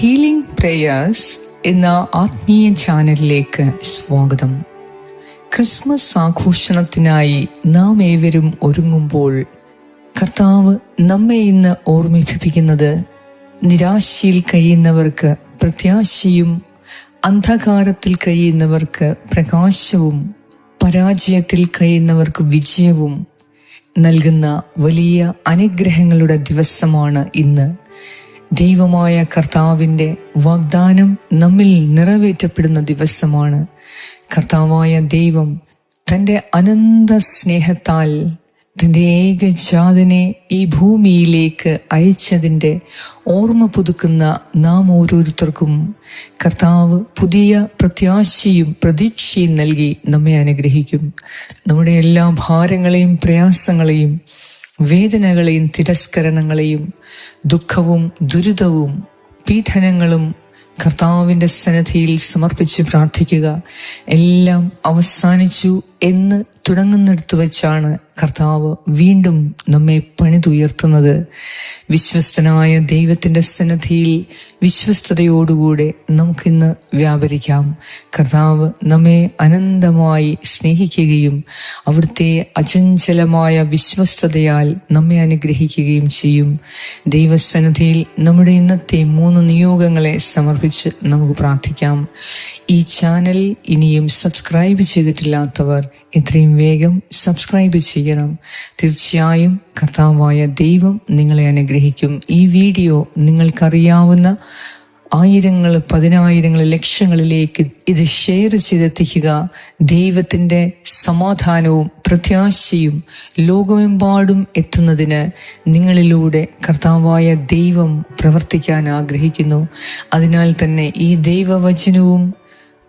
Healing prayers എന്ന ആത്മീയ ചാനലിലേക്ക് സ്വാഗതം. ക്രിസ്മസ് ആഘോഷണത്തിനായി നാം ഏവരും ഒരുങ്ങുമ്പോൾ കർത്താവ് നമ്മെ ഇന്ന് ഓർമ്മിപ്പിക്കുന്നത് നിരാശയിൽ കഴിയുന്നവർക്ക് പ്രത്യാശയും അന്ധകാരത്തിൽ കഴിയുന്നവർക്ക് പ്രകാശവും പരാജയത്തിൽ കഴിയുന്നവർക്ക് വിജയവും നൽകുന്ന വലിയ അനുഗ്രഹങ്ങളുടെ ദിവസമാണ് ഇന്ന് ദൈവമായ കർത്താവിന്റെ വാഗ്ദാനം നമ്മിൽ നിറവേറ്റപ്പെടുന്ന ദിവസമാണ്. കർത്താവായ ദൈവം തന്റെ അനന്ത സ്നേഹത്താൽ തന്റെ ഏകജാതനെ ഈ ഭൂമിയിലേക്ക് അയച്ചതിന്റെ ഓർമ്മ പുതുക്കുന്ന നാം ഓരോരുത്തർക്കും കർത്താവ് പുതിയ പ്രത്യാശയും പ്രതീക്ഷയും നൽകി നമ്മെ അനുഗ്രഹിക്കും. നമ്മുടെ എല്ലാ ഭാരങ്ങളെയും പ്രയാസങ്ങളെയും വേദനകളെയും തിരസ്കരണങ്ങളെയും ദുഃഖവും ദുരിതവും പീഡനങ്ങളും കർത്താവിന്റെ സന്നദ്ധിയിൽ സമർപ്പിച്ച് പ്രാർത്ഥിക്കുക. എല്ലാം അവസാനിച്ചു. എന്ന് തുടങ്ങുന്നിടത്ത് വെച്ചാണ് കർത്താവ് വീണ്ടും നമ്മെ പണിതുയർത്തുന്നത്. വിശ്വസ്തനായ ദൈവത്തിന്റെ സന്നദ്ധിയിൽ വിശ്വസ്തയോടുകൂടെ നമുക്കിന്ന് വ്യാപരിക്കാം. കർത്താവ് നമ്മെ അനന്തമായി സ്നേഹിക്കുകയും അവിടുത്തെ അചഞ്ചലമായ വിശ്വസ്തതയാൽ നമ്മെ അനുഗ്രഹിക്കുകയും ചെയ്യും. ദൈവസന്നിധിയിൽ നമ്മുടെ ഇന്നത്തെ മൂന്ന് നിയോഗങ്ങളെ സമർപ്പിച്ച് നമുക്ക് പ്രാർത്ഥിക്കാം. ഈ ചാനൽ ഇനിയും സബ്സ്ക്രൈബ് ചെയ്തിട്ടില്ലാത്തവർ എത്രയും വേഗം സബ്സ്ക്രൈബ് ചെയ്യണം. തീർച്ചയായും കർത്താവായ ദൈവം നിങ്ങളെ അനുഗ്രഹിക്കും. ഈ വീഡിയോ നിങ്ങൾക്കറിയാവുന്ന ആയിരങ്ങൾ പതിനായിരങ്ങൾ ലക്ഷങ്ങളിലേക്ക് ഇത് ഷെയർ ചെയ്തെത്തിക്കുക. ദൈവത്തിന്റെ സമാധാനവും പ്രത്യാശയും ലോകമെമ്പാടും എത്തുന്നതിന് നിങ്ങളിലൂടെ കർത്താവായ ദൈവം പ്രവർത്തിക്കാൻ ആഗ്രഹിക്കുന്നു. അതിനാൽ തന്നെ ഈ ദൈവവചനവും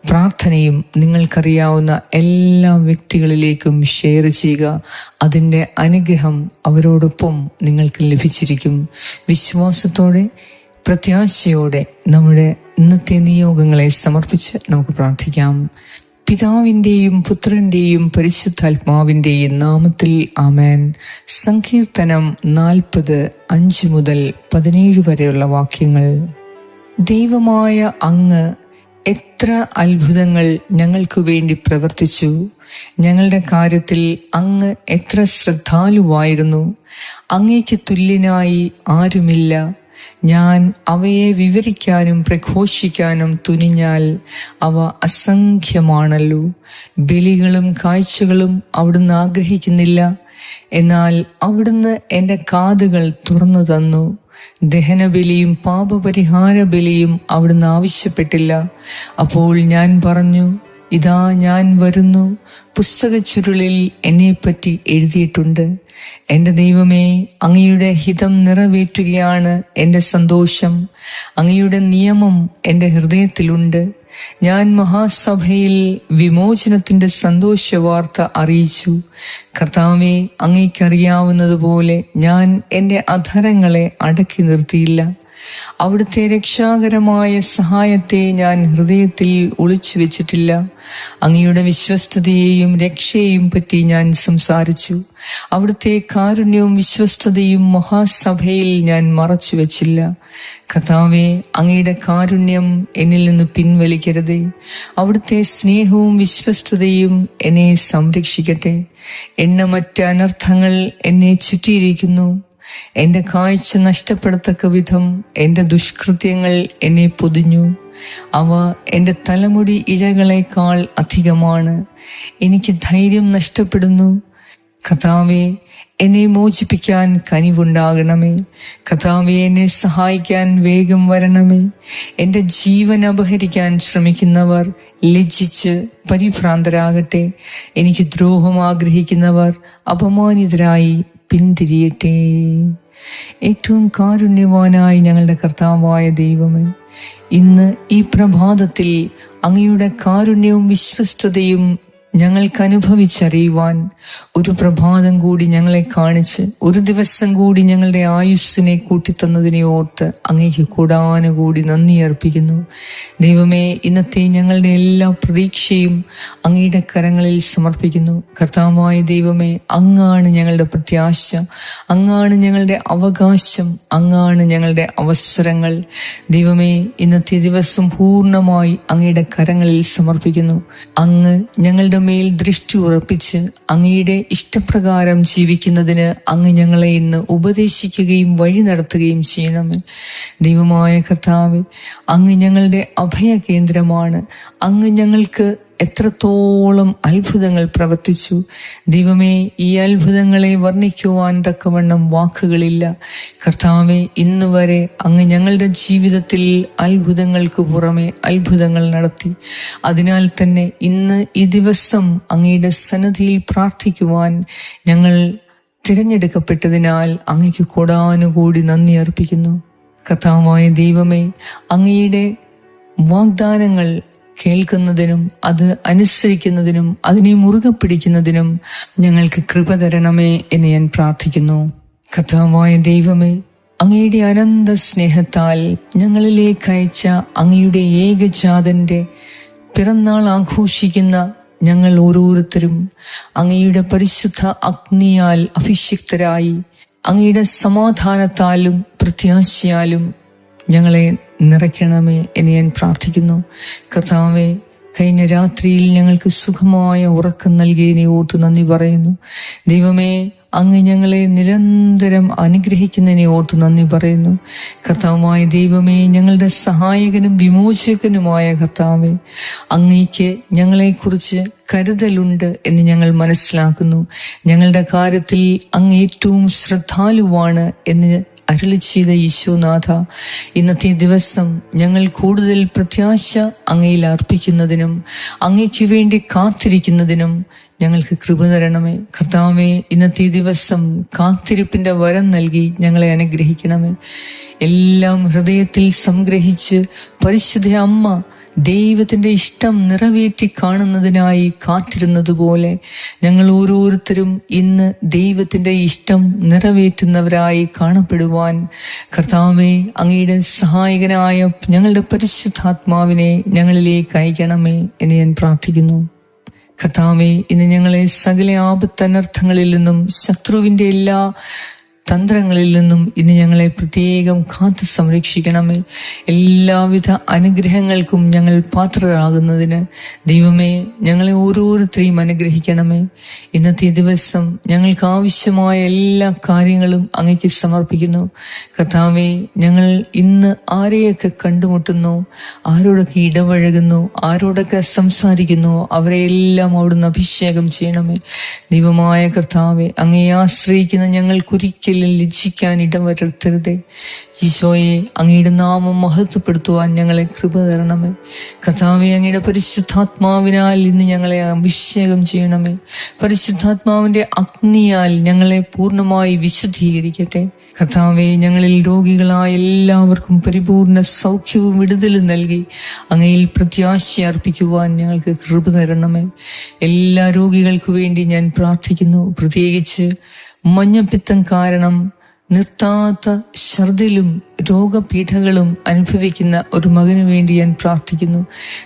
പ്രാർത്ഥനയും നിങ്ങൾക്കറിയാവുന്ന എല്ലാ വ്യക്തികളിലേക്കും ഷെയർ ചെയ്യുക. അതിന്റെ അനുഗ്രഹം അവരോടൊപ്പം നിങ്ങൾക്ക് ലഭിച്ചിരിക്കും. വിശ്വാസത്തോടെ പ്രത്യാശയോടെ നമ്മുടെ ഇന്നത്തെ നിയോഗങ്ങളെ സമർപ്പിച്ച് നമുക്ക് പ്രാർത്ഥിക്കാം. പിതാവിന്റെയും പുത്രന്റെയും പരിശുദ്ധാത്മാവിന്റെയും നാമത്തിൽ ആമേൻ. സങ്കീർത്തനം നാൽപ്പത് അഞ്ച് മുതൽ പതിനേഴ് വരെയുള്ള വാക്യങ്ങൾ. ദൈവമായ അങ്ങ് എത്ര അത്ഭുതങ്ങൾ ഞങ്ങൾക്ക് വേണ്ടി പ്രവർത്തിച്ചു. ഞങ്ങളുടെ കാര്യത്തിൽ അങ്ങ് എത്ര ശ്രദ്ധാലുവായിരുന്നു. അങ്ങേക്ക് തുല്യനായി ആരുമില്ല. ഞാൻ അവയെ വിവരിക്കാനും പ്രഘോഷിക്കാനും തുനിഞ്ഞാൽ അവ അസംഖ്യമാണല്ലോ. ബലികളും കാഴ്ചകളും അവിടുന്ന് ആഗ്രഹിക്കുന്നില്ല. എന്നാൽ അവിടുന്ന് എന്റെ കാതുകൾ തുറന്നു തന്നു. ദഹനബലിയും പാപപരിഹാര ബലിയും അവിടുന്ന് ആവശ്യപ്പെട്ടില്ല. അപ്പോൾ ഞാൻ പറഞ്ഞു ഇതാ ഞാൻ വരുന്നു. പുസ്തക ചുരുളിൽ എന്നെപ്പറ്റി എഴുതിയിട്ടുണ്ട്. എന്റെ ദൈവമേ അങ്ങയുടെ ഹിതം നിറവേറ്റുകയാണ് എന്റെ സന്തോഷം. അങ്ങയുടെ നിയമം എന്റെ ഹൃദയത്തിലുണ്ട്. ഞാൻ മഹാസഭയിൽ വിമോചനത്തിന്റെ സന്തോഷ വാർത്ത അറിയിച്ചു. കർത്താവെ അങ്ങേക്കറിയാവുന്നതുപോലെ ഞാൻ എന്റെ അധരങ്ങളെ അടക്കി നിർത്തിയില്ല. അവിടുത്തെ രക്ഷാകരമായ സഹായത്തെ ഞാൻ ഹൃദയത്തിൽ ഒളിച്ചു വെച്ചിട്ടില്ല. അങ്ങയുടെ വിശ്വസ്തതയെയും രക്ഷയെയും പറ്റി ഞാൻ സംസാരിച്ചു. അവിടുത്തെ കാരുണ്യവും വിശ്വസ്തതയും മഹാസഭയിൽ ഞാൻ മറച്ചു വെച്ചില്ല. കഥാവെ അങ്ങയുടെ കാരുണ്യം എന്നിൽ നിന്ന് പിൻവലിക്കരുതേ. അവിടുത്തെ സ്നേഹവും വിശ്വസ്തതയും എന്നെ സംരക്ഷിക്കട്ടെ. എണ്ണമറ്റ അനർത്ഥങ്ങൾ എന്നെ ചുറ്റിയിരിക്കുന്നു. എന്റെ കാഴ്ച നഷ്ടപ്പെടത്തക്ക വിധം എന്റെ ദുഷ്കൃത്യങ്ങൾ എന്നെ പൊതിഞ്ഞു. അവ എന്റെ തലമുടി ഇഴകളെക്കാൾ അധികമാണ്. എനിക്ക് ധൈര്യം നഷ്ടപ്പെടുന്നു. കഥാവെ എന്നെ മോചിപ്പിക്കാൻ കനിവുണ്ടാകണമേ. കഥാവെ എന്നെ സഹായിക്കാൻ വേഗം വരണമേ. എന്റെ ജീവൻ അപഹരിക്കാൻ ശ്രമിക്കുന്നവർ ലജ്ജിച്ച് പരിഭ്രാന്തരാകട്ടെ. എനിക്ക് ദ്രോഹം ആഗ്രഹിക്കുന്നവർ അപമാനിതരായി പിന്തിരിയട്ടെ. ഏറ്റവും കാരുണ്യവാനായി ഞങ്ങളുടെ കർത്താവായ ദൈവമേ ഇന്ന് ഈ പ്രഭാതത്തിൽ അങ്ങയുടെ കാരുണ്യവും വിശ്വസ്തതയും ഞങ്ങൾക്ക് അനുഭവിച്ചറിയുവാൻ ഒരു പ്രഭാതം കൂടി ഞങ്ങളെ കാണിച്ച് ഒരു ദിവസം കൂടി ഞങ്ങളുടെ ആയുസ്സിനെ കൂട്ടിത്തന്നതിനെ ഓർത്ത് അങ്ങേക്ക് കൂടാനുകൂടി നന്ദി അർപ്പിക്കുന്നു. ദൈവമേ ഇന്നത്തെ ഞങ്ങളുടെ എല്ലാ പ്രതീക്ഷയും അങ്ങയുടെ കരങ്ങളിൽ സമർപ്പിക്കുന്നു. കർത്താവായ ദൈവമേ അങ്ങാണ് ഞങ്ങളുടെ പ്രത്യാശ അങ്ങാണ് ഞങ്ങളുടെ അവകാശം അങ്ങാണ് ഞങ്ങളുടെ അവസരങ്ങൾ. ദൈവമേ ഇന്നത്തെ ദിവസം പൂർണമായി അങ്ങയുടെ കരങ്ങളിൽ സമർപ്പിക്കുന്നു. അങ്ങ് ഞങ്ങളുടെ മേൽ ദൃഷ്ടി ഉറപ്പിച്ച് അങ്ങയുടെ ഇഷ്ടപ്രകാരം ജീവിക്കുന്നതിന് അങ്ങ് ഞങ്ങളെ ഇന്ന് ഉപദേശിക്കുകയും വഴി നടത്തുകയും ചെയ്യണമേ. ദൈവമായ കർത്താവ് അങ്ങ് ഞങ്ങളുടെ അഭയ കേന്ദ്രമാണ് അങ്ങ് ഞങ്ങൾക്ക് എത്രത്തോളം അത്ഭുതങ്ങൾ പ്രവർത്തിച്ചു. ദൈവമേ ഈ അത്ഭുതങ്ങളെ വർണിക്കുവാൻ തക്കവണ്ണം വാക്കുകളില്ല. കർത്താവെ ഇന്ന് വരെ അങ്ങ് ഞങ്ങളുടെ ജീവിതത്തിൽ അത്ഭുതങ്ങൾക്ക് പുറമെ അത്ഭുതങ്ങൾ നടത്തി. അതിനാൽ തന്നെ ഇന്ന് ഈ ദിവസം അങ്ങയുടെ സന്നദ്ധിയിൽ പ്രാർത്ഥിക്കുവാൻ ഞങ്ങൾ തിരഞ്ഞെടുക്കപ്പെട്ടതിനാൽ അങ്ങയ്ക്ക് കൂടാനുകൂടി നന്ദി അർപ്പിക്കുന്നു. കർത്താവായ ദൈവമേ അങ്ങയുടെ വാഗ്ദാനങ്ങൾ കേൾക്കുന്നതിനും അത് അനുസരിക്കുന്നതിനും അതിനെ മുറുകെ പിടിക്കുന്നതിനും ഞങ്ങൾക്ക് കൃപ തരണമേ എന്ന് ഞാൻ പ്രാർത്ഥിക്കുന്നു. കഥാവായ ദൈവമേ അങ്ങയുടെ അനന്ത സ്നേഹത്താൽ ഞങ്ങളിലേക്ക് അയച്ച അങ്ങയുടെ ഏകജാതന്റെ പിറന്നാൾ ആഘോഷിക്കുന്ന ഞങ്ങൾ ഓരോരുത്തരും അങ്ങയുടെ പരിശുദ്ധ അഗ്നിയാൽ അഭിഷിക്തരായി അങ്ങയുടെ സമാധാനത്താലും പ്രത്യാശയാലും ഞങ്ങളെ നിറയ്ക്കണമേ എന്ന് ഞാൻ പ്രാർത്ഥിക്കുന്നു. കർത്താവെ കഴിഞ്ഞ രാത്രിയിൽ ഞങ്ങൾക്ക് സുഖമായ ഉറക്കം നൽകിയതിനെ ഓർത്ത് നന്ദി പറയുന്നു. ദൈവമേ അങ്ങ് ഞങ്ങളെ നിരന്തരം അനുഗ്രഹിക്കുന്നതിനെ ഓർത്ത് നന്ദി പറയുന്നു. കർത്താവുമായ ദൈവമേ ഞങ്ങളുടെ സഹായകനും വിമോചകനുമായ കർത്താവെ അങ്ങേക്ക് ഞങ്ങളെക്കുറിച്ച് കരുതലുണ്ട് എന്ന് ഞങ്ങൾ മനസ്സിലാക്കുന്നു. ഞങ്ങളുടെ കാര്യത്തിൽ അങ്ങ് ഏറ്റവും ശ്രദ്ധാലുവാണ് എന്ന് അരുളി ചെയ്ത യേശുനാഥ ഇന്നത്തെ ദിവസം ഞങ്ങൾ കൂടുതൽ പ്രത്യാശ അങ്ങയിൽ അർപ്പിക്കുന്നതിനും അങ്ങയ്ക്ക് വേണ്ടി കാത്തിരിക്കുന്നതിനും ഞങ്ങൾക്ക് കൃപ തരണമേ. കർത്താവേ ഇന്നത്തെ ദിവസം കാത്തിരിപ്പിന്റെ വരം നൽകി ഞങ്ങളെ അനുഗ്രഹിക്കണമേ. എല്ലാം ഹൃദയത്തിൽ സംഗ്രഹിച്ച് പരിശുദ്ധ അമ്മ ദൈവത്തിന്റെ ഇഷ്ടം നിറവേറ്റി കാണുന്നതിനായി കാത്തിരുന്നതുപോലെ ഞങ്ങൾ ഓരോരുത്തരും ഇന്ന് ദൈവത്തിന്റെ ഇഷ്ടം നിറവേറ്റുന്നവരായി കാണപ്പെടുവാൻ കർത്താവെ അങ്ങയുടെ സഹായകനായ ഞങ്ങളുടെ പരിശുദ്ധാത്മാവിനെ ഞങ്ങളിലേക്ക് അയക്കണമേ എന്ന് ഞാൻ പ്രാർത്ഥിക്കുന്നു. കർത്താവെ ഇന്ന് ഞങ്ങളെ സകല ആപത്തനർത്ഥങ്ങളിൽ നിന്നും ശത്രുവിന്റെ എല്ലാ തന്ത്രങ്ങളിൽ നിന്നും ഇന്ന് ഞങ്ങളെ പ്രത്യേകം കാത്തു സംരക്ഷിക്കണമേ. എല്ലാവിധ അനുഗ്രഹങ്ങൾക്കും ഞങ്ങൾ പാത്രരാകുന്നതിന് ദൈവമേ ഞങ്ങളെ ഓരോരുത്തരെയും അനുഗ്രഹിക്കണമേ. ഇന്നത്തെ ദിവസം ഞങ്ങൾക്ക് ആവശ്യമായ എല്ലാ കാര്യങ്ങളും അങ്ങയ്ക്ക് സമർപ്പിക്കുന്നു. കർത്താവെ ഞങ്ങൾ ഇന്ന് ആരെയൊക്കെ കണ്ടുമുട്ടുന്നു ആരോടൊക്കെ ഇടപഴകുന്നു ആരോടൊക്കെ സംസാരിക്കുന്നു അവരെയെല്ലാം അവിടുന്ന് അഭിഷേകം ചെയ്യണമേ. ദൈവമായ കർത്താവെ അങ്ങയെ ആശ്രയിക്കുന്ന ഞങ്ങൾക്കൊരിക്കലും ലജ്ജിക്കാൻ ഇടം വരുത്തരുത്. ഈശോയെ അങ്ങയുടെ നാമം മഹത്വപ്പെടുത്തുവാൻ ഞങ്ങളെ കൃപ തരണമേ. കർത്താവെ അങ്ങയുടെ പരിശുദ്ധാത്മാവിനാൽ ഇന്ന് ഞങ്ങളെ അഭിഷേകം ചെയ്യണമേ. പരിശുദ്ധാത്മാവിന്റെ അഗ്നിയാൽ ഞങ്ങളെ പൂർണമായി വിശുദ്ധീകരിക്കട്ടെ. കർത്താവെ ഞങ്ങളിൽ രോഗികളായ എല്ലാവർക്കും പരിപൂർണ സൗഖ്യവും വിടുതലും നൽകി അങ്ങയിൽ പ്രത്യാശ അർപ്പിക്കുവാൻ ഞങ്ങൾക്ക് കൃപ തരണമേ. എല്ലാ രോഗികൾക്കു വേണ്ടി ഞാൻ പ്രാർത്ഥിക്കുന്നു. പ്രത്യേകിച്ച് മഞ്ഞപ്പിത്തം കാരണം നിർത്താത്ത ഛർദിലും രോഗപീഠകളും അനുഭവിക്കുന്ന ഒരു മകനു വേണ്ടി ഞാൻ പ്രാർത്ഥിക്കുന്നു.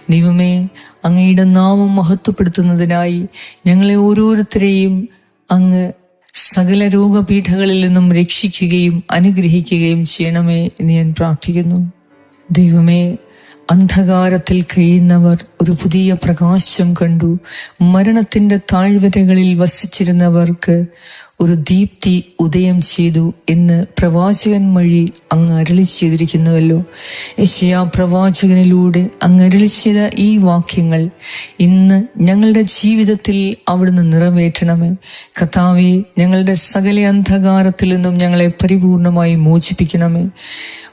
ദൈവമേ അങ്ങയുടെ നാമം മഹത്വപ്പെടുത്തുന്നതിനായി ഞങ്ങളെ ഓരോരുത്തരെയും അങ്ങ് സകല രോഗപീഠകളിൽ നിന്നും രക്ഷിക്കുകയും അനുഗ്രഹിക്കുകയും ചെയ്യണമേ എന്ന് ഞാൻ പ്രാർത്ഥിക്കുന്നു. ദൈവമേ അന്ധകാരത്തിൽ കഴിയുന്നവർ ഒരു പുതിയ പ്രകാശം കണ്ടു. മരണത്തിന്റെ താഴ്വരകളിൽ വസിച്ചിരുന്നവർക്ക് ഒരു ദീപ്തി ഉദയം ചെയ്തു എന്ന് പ്രവാചകൻ വഴി അങ്ങ് അരളി ചെയ്തിരിക്കുന്നുവല്ലോ. യശയാ പ്രവാചകനിലൂടെ അങ്ങ് അരളി ചെയ്ത ഈ വാക്യങ്ങൾ ഇന്ന് ഞങ്ങളുടെ ജീവിതത്തിൽ അവിടുന്ന് നിറവേറ്റണമേ. കഥാവെ ഞങ്ങളുടെ സകല അന്ധകാരത്തിൽ നിന്നും ഞങ്ങളെ പരിപൂർണമായി മോചിപ്പിക്കണമേ.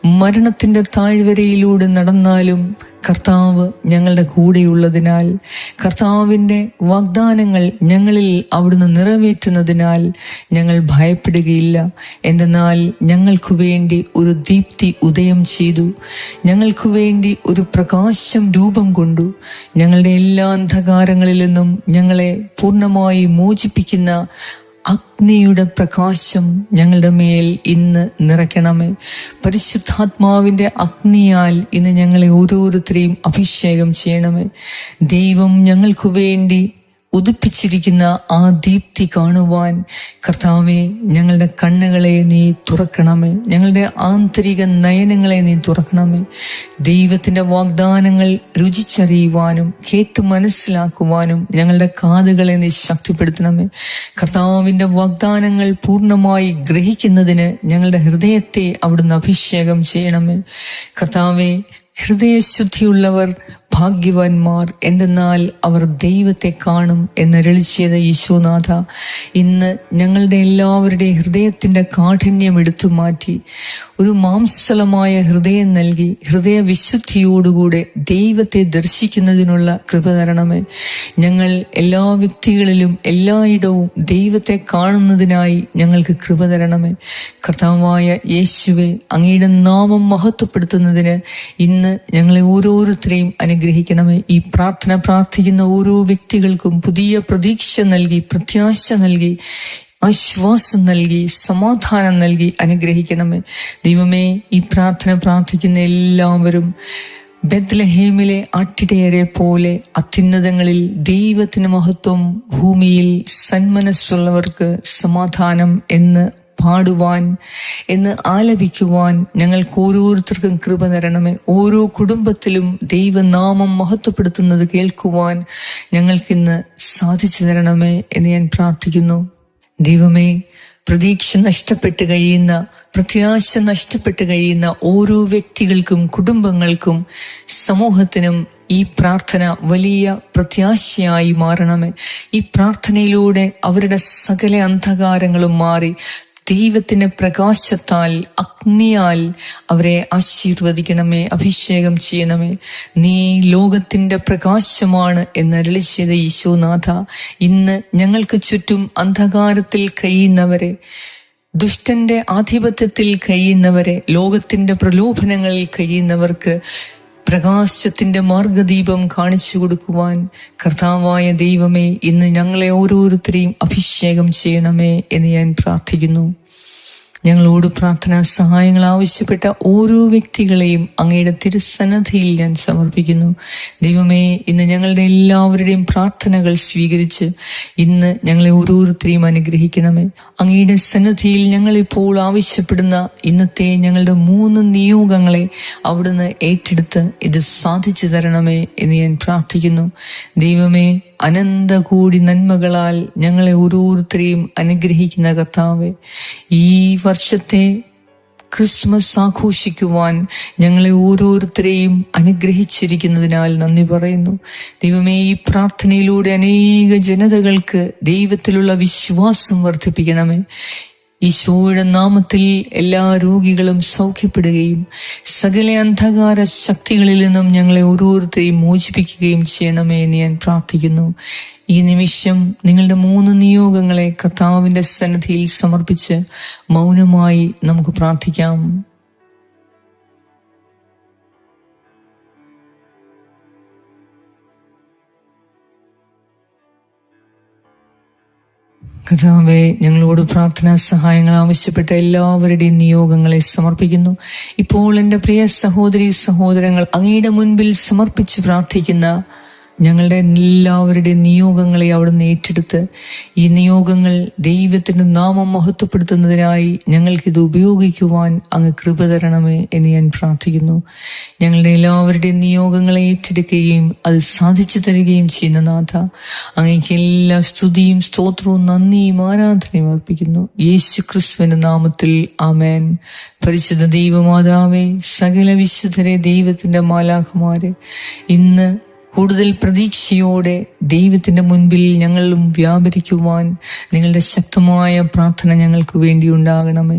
മരണത്തിന്റെ താഴ്വരയിലൂടെ നടന്നാലും കർത്താവ് ഞങ്ങളുടെ കൂടെയുള്ളതിനാൽ കർത്താവിന്റെ വാഗ്ദാനങ്ങൾ ഞങ്ങളിൽ അവിടുന്ന് നിറവേറ്റുന്നതിനാൽ ഞങ്ങൾ ഭയപ്പെടുകയില്ല. എന്നാൽ ഞങ്ങൾക്ക് വേണ്ടി ഒരു ദീപ്തി ഉദയം ചെയ്തു. ഞങ്ങൾക്ക് വേണ്ടി ഒരു പ്രകാശം രൂപം കൊണ്ടു. ഞങ്ങളുടെ എല്ലാ അന്ധകാരങ്ങളിൽ നിന്നും ഞങ്ങളെ പൂർണമായി മോചിപ്പിക്കുന്ന അഗ്നിയുടെ പ്രകാശം ഞങ്ങളുടെ മേൽ ഇന്ന് നിറയ്ക്കണമേ. പരിശുദ്ധാത്മാവിന്റെ അഗ്നിയാൽ ഇന്ന് ഞങ്ങളെ ഓരോരുത്തരെയും അഭിഷേകം ചെയ്യണമേ. ദൈവം ഞങ്ങൾക്ക് വേണ്ടി ഉദിപ്പിച്ചിരിക്കുന്ന ആ ദീപ്തി കാണുവാൻ കർത്താവെ ഞങ്ങളുടെ കണ്ണുകളെ നീ തുറക്കണമേ. ഞങ്ങളുടെ ആന്തരിക നയനങ്ങളെ നീ തുറക്കണമേ. ദൈവത്തിന്റെ വാഗ്ദാനങ്ങൾ രുചിച്ചറിയുവാനും കേട്ട് മനസ്സിലാക്കുവാനും ഞങ്ങളുടെ കാതുകളെ നീ ശക്തിപ്പെടുത്തണമേ. കർത്താവിന്റെ വാഗ്ദാനങ്ങൾ പൂർണമായി ഗ്രഹിക്കുന്നതിന് ഞങ്ങളുടെ ഹൃദയത്തെ അവിടുന്ന് അഭിഷേകം ചെയ്യണമേ. കർത്താവെ ഹൃദയശുദ്ധിയുള്ളവർ ഭാഗ്യവാന്മാർ എന്തെന്നാൽ അവർ ദൈവത്തെ കാണും എന്ന് രളിച്ചത് ഈശോനാഥ ഇന്ന് ഞങ്ങളുടെ എല്ലാവരുടെയും ഹൃദയത്തിന്റെ കാഠിന്യം എടുത്തു മാറ്റി ഒരു മാംസലമായ ഹൃദയം നൽകി ഹൃദയ വിശുദ്ധിയോടുകൂടെ ദൈവത്തെ ദർശിക്കുന്നതിനുള്ള കൃപ തരണമേ. ഞങ്ങൾ എല്ലാ വ്യക്തികളിലും എല്ലായിടവും ദൈവത്തെ കാണുന്നതിനായി ഞങ്ങൾക്ക് കൃപ തരണമേ. കർത്താവായ യേശുവെ അങ്ങയുടെ നാമം മഹത്വപ്പെടുത്തുന്നതിന് ഇന്ന് ഞങ്ങളെ ഓരോരുത്തരെയും അനുഗ്രഹിക്കണമേ. ഈ പ്രാർത്ഥന പ്രാർത്ഥിക്കുന്ന ഓരോ വ്യക്തികൾക്കും പുതിയ പ്രതീക്ഷ നൽകി പ്രത്യാശ നൽകി ആശ്വാസം നൽകി സമാധാനം നൽകി അനുഗ്രഹിക്കണമേ. ദൈവമേ ഈ പ്രാർത്ഥന പ്രാർത്ഥിക്കുന്ന എല്ലാവരും ബെത്ലഹേമിലെ ആട്ടിടയരെ പോലെ അത്യുന്നതങ്ങളിൽ ദൈവത്തിന് മഹത്വം ഭൂമിയിൽ സന്മനസ്സുള്ളവർക്ക് സമാധാനം എന്ന് പാടുവാൻ എന്ന് ആലപിക്കുവാൻ ഞങ്ങൾക്ക് ഓരോരുത്തർക്കും കൃപ തരണമേ. ഓരോ കുടുംബത്തിലും ദൈവനാമം മഹത്വപ്പെടുത്തുന്നത് കേൾക്കുവാൻ ഞങ്ങൾക്കിന്ന് സാധിച്ചു തരണമേ എന്ന് ഞാൻ പ്രാർത്ഥിക്കുന്നു. ദൈവമേ പ്രതീക്ഷ നഷ്ടപ്പെട്ട് കഴിയുന്ന പ്രത്യാശ നഷ്ടപ്പെട്ട് കഴിയുന്ന ഓരോ വ്യക്തികൾക്കും കുടുംബങ്ങൾക്കും സമൂഹത്തിനും ഈ പ്രാർത്ഥന വലിയ പ്രത്യാശയായി മാറണമേ. ഈ പ്രാർത്ഥനയിലൂടെ അവരുടെ സകല അന്ധകാരങ്ങളും മാറി ദൈവത്തിന്റെ പ്രകാശത്താൽ അഗ്നിയാൽ അവരെ ആശീർവദിക്കണമേ അഭിഷേകം ചെയ്യണമേ. നീ ലോകത്തിന്റെ പ്രകാശമാണ് എന്നരളി ചെയ്ത യേശുനാഥ ഇന്ന് ഞങ്ങൾക്ക് ചുറ്റും അന്ധകാരത്തിൽ കഴിയുന്നവരെ ദുഷ്ടന്റെ ആധിപത്യത്തിൽ കഴിയുന്നവരെ ലോകത്തിന്റെ പ്രലോഭനങ്ങളിൽ കഴിയുന്നവർക്ക് പ്രകാശത്തിന്റെ മാർഗദീപം കാണിച്ചു കൊടുക്കുവാൻ കർത്താവായ ദൈവമേ ഇന്ന് ഞങ്ങളെ ഓരോരുത്തരെയും അഭിഷേകം ചെയ്യണമേ എന്ന് ഞാൻ പ്രാർത്ഥിക്കുന്നു. ഞങ്ങളോട് പ്രാർത്ഥനാ സഹായങ്ങൾ ആവശ്യപ്പെട്ട ഓരോ വ്യക്തികളെയും അങ്ങയുടെ തിരുസന്നധിയിൽ ഞാൻ സമർപ്പിക്കുന്നു. ദൈവമേ ഇന്ന് ഞങ്ങളുടെ എല്ലാവരുടെയും പ്രാർത്ഥനകൾ സ്വീകരിച്ച് ഇന്ന് ഞങ്ങളെ ഓരോരുത്തരെയും അനുഗ്രഹിക്കണമേ. അങ്ങയുടെ സന്നദ്ധിയിൽ ഞങ്ങളിപ്പോൾ ആവശ്യപ്പെടുന്ന ഇന്നത്തെ ഞങ്ങളുടെ മൂന്ന് നിയോഗങ്ങളെ അവിടുന്ന് ഏറ്റെടുത്ത് ഇത് സാധിച്ചു തരണമേ എന്ന് ഞാൻ പ്രാർത്ഥിക്കുന്നു. ദൈവമേ അനന്തകൂടി നന്മകളാൽ ഞങ്ങളെ ഓരോരുത്തരെയും അനുഗ്രഹിക്കുന്ന കർത്താവെ ഈ വർഷത്തെ ക്രിസ്മസ് ആഘോഷിക്കുവാൻ ഞങ്ങളെ ഓരോരുത്തരെയും അനുഗ്രഹിച്ചിരിക്കുന്നതിനാൽ നന്ദി പറയുന്നു. ദൈവമേ ഈ പ്രാർത്ഥനയിലൂടെ അനേക ജനതകൾക്ക് ദൈവത്തിലുള്ള വിശ്വാസം വർദ്ധിപ്പിക്കണമേ. ഈശോയുടെ നാമത്തിൽ എല്ലാ രോഗികളും സൗഖ്യപ്പെടുകയും സകല അന്ധകാര ശക്തികളിൽ നിന്നും ഞങ്ങളെ ഓരോരുത്തരെയും മോചിപ്പിക്കുകയും ചെയ്യണമേ എന്ന് ഞാൻ പ്രാർത്ഥിക്കുന്നു. ഈ നിമിഷം നിങ്ങളുടെ മൂന്ന് നിയോഗങ്ങളെ കർത്താവിന്റെ സന്നിധിയിൽ സമർപ്പിച്ച് മൗനമായി നമുക്ക് പ്രാർത്ഥിക്കാം. കർത്താവെ ഞങ്ങളോട് പ്രാർത്ഥനാ സഹായങ്ങൾ ആവശ്യപ്പെട്ട എല്ലാവരുടെയും നിയോഗങ്ങളെ സമർപ്പിക്കുന്നു. ഇപ്പോൾ എന്റെ പ്രിയ സഹോദരി സഹോദരങ്ങൾ അങ്ങയുടെ മുൻപിൽ സമർപ്പിച്ച് പ്രാർത്ഥിക്കുന്ന ഞങ്ങളുടെ എല്ലാവരുടെയും നിയോഗങ്ങളെ അവിടുന്ന് ഏറ്റെടുത്ത് ഈ നിയോഗങ്ങൾ ദൈവത്തിന്റെ നാമം മഹത്വപ്പെടുത്തുന്നതിനായി ഞങ്ങൾക്കിത് ഉപയോഗിക്കുവാൻ അങ്ങ് കൃപ തരണമേ എന്ന് ഞാൻ പ്രാർത്ഥിക്കുന്നു. ഞങ്ങളുടെ എല്ലാവരുടെയും നിയോഗങ്ങളെ ഏറ്റെടുക്കുകയും അത് സാധിച്ചു തരികയും ചെയ്യുന്ന നാഥ അങ്ങേക്ക് എല്ലാ സ്തുതിയും സ്തോത്രവും നന്ദിയും ആരാധനയും അർപ്പിക്കുന്നു. യേശു ക്രിസ്തുവിന്റെ നാമത്തിൽ ആമേൻ. പരിശുദ്ധ ദൈവമാതാവേ സകല വിശുദ്ധരെ ദൈവത്തിന്റെ മാലാഖമാരെ ഇന്ന് കൂടുതൽ പ്രതീക്ഷയോടെ ദൈവത്തിന്റെ മുൻപിൽ ഞങ്ങളും വ്യാപരിക്കുവാൻ നിങ്ങളുടെ ശക്തമായ പ്രാർത്ഥന ഞങ്ങൾക്ക് വേണ്ടി ഉണ്ടാകണമേ.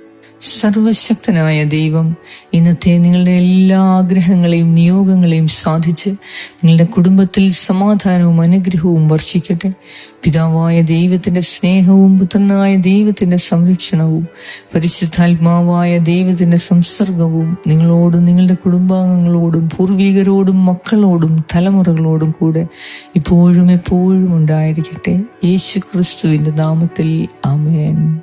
സർവശക്തനായ ദൈവം ഇന്നത്തെ നിങ്ങളുടെ എല്ലാ ആഗ്രഹങ്ങളെയും നിയോഗങ്ങളെയും സാധിച്ച് നിങ്ങളുടെ കുടുംബത്തിൽ സമാധാനവും അനുഗ്രഹവും വർഷിക്കട്ടെ. പിതാവായ ദൈവത്തിന്റെ സ്നേഹവും പുത്രനായ ദൈവത്തിന്റെ സംരക്ഷണവും പരിശുദ്ധാത്മാവായ ദൈവത്തിന്റെ സംസർഗവും നിങ്ങളോടും നിങ്ങളുടെ കുടുംബാംഗങ്ങളോടും പൂർവികരോടും മക്കളോടും തലമുറകളോടും കൂടെ ഇപ്പോഴും എപ്പോഴും ഉണ്ടായിരിക്കട്ടെ. യേശു ക്രിസ്തുവിന്റെ നാമത്തിൽ ആമേൻ.